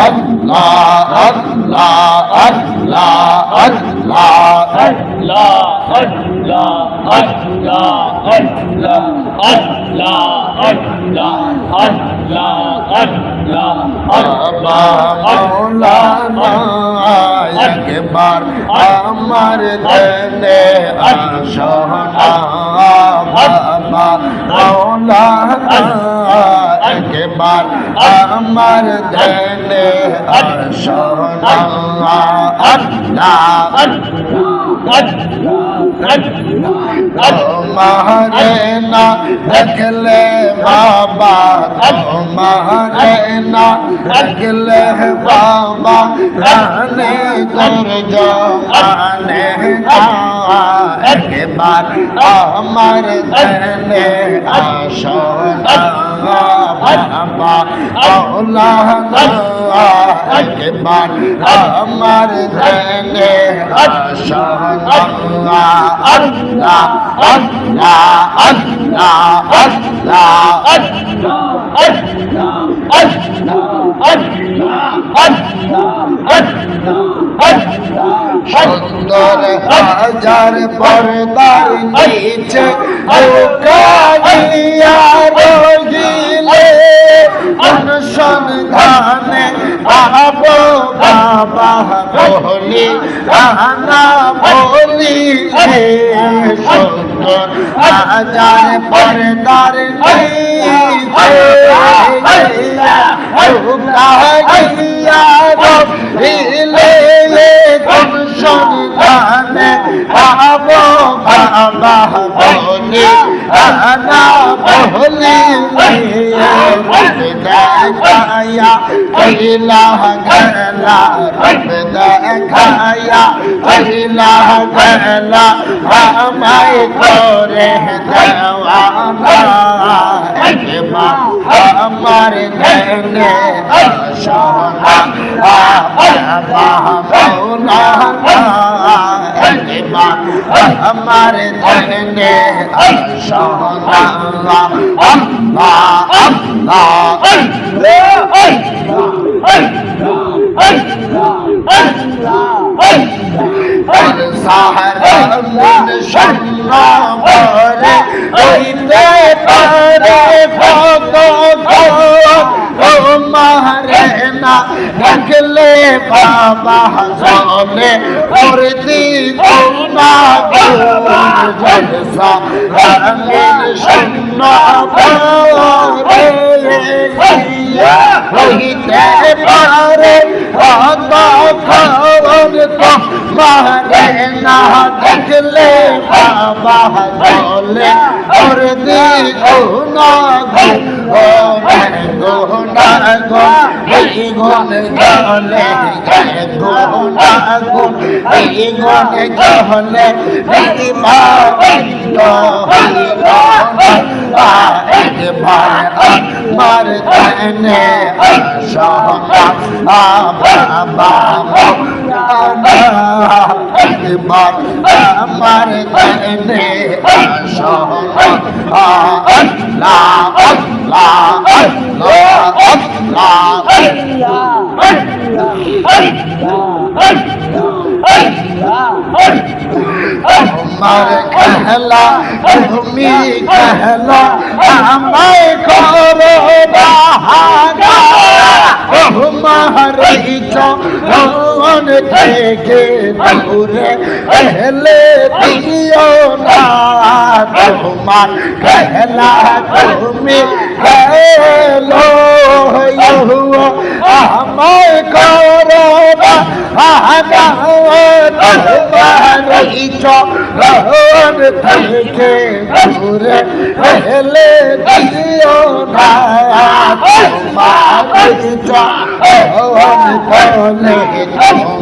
আল্লাহ আল্লাহ আল্লাহ আল্লাহ আল্লাহ আল্লাহ আল্লাহ আল্লাহ আল্লাহ আল্লাহ আল্লাহ আল্লাহ মৌলানা একবার আমার দেনে امر دینے ارشان اللہ اللہ مہرینا رکھ لے بابا مہرینا نا اگلے بابا آنے کر جا آنے جا ایک بار امر کرنے آشونا بابا اولا ایک بار امر کرنے آشونا اللہ اللہ اللہ اللہ اللہ اللہ সুন্দর হাজার পর্দার নিচে কালিয়া রহিলে অনুসন্ধানে আব বাবা বলি আনা বলি হে সুন্দর হাজার পর্দার নিচে पहिला गला रखाया पहिला गला हमारे दवा আমার জনে সোনা আমার জনে সোনা সাহারা সন্না করে ওই দেবা না ডাকলে বাবা জলে করতি না জলসা রামিন সন্নবরে হইতে পারে ভগত তো মারে না দেখলে বাবা জলে করে দে গোনা গোনা গোনা গোনা গোনা গোনা গোনা মা মার তানে সহ বাবা জীবন আমার জন্যে कहला তুমি कहला আমায় করো বাহার कौन देखे पूरे पहले दियो ना तुमार कहला तुम्हें हेलो यहुआ, हमार करोना आना तुम्हार इचो कौन देखे पूरे पहले दियो ना तुमार इचो कौन कौन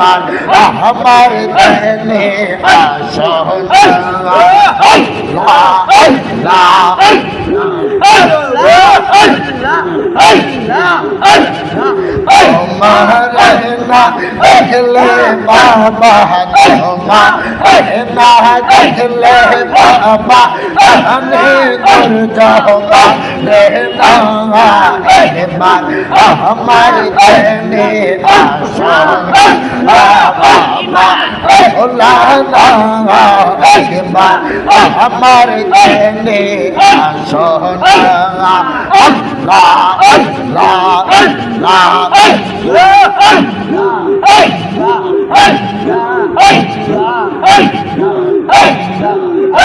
আমার আমার প্রেমে দেখলে বাবা তোমা না দেখলে বাবা আমি দুর্গা রে না আমার প্রেমে আশা আমার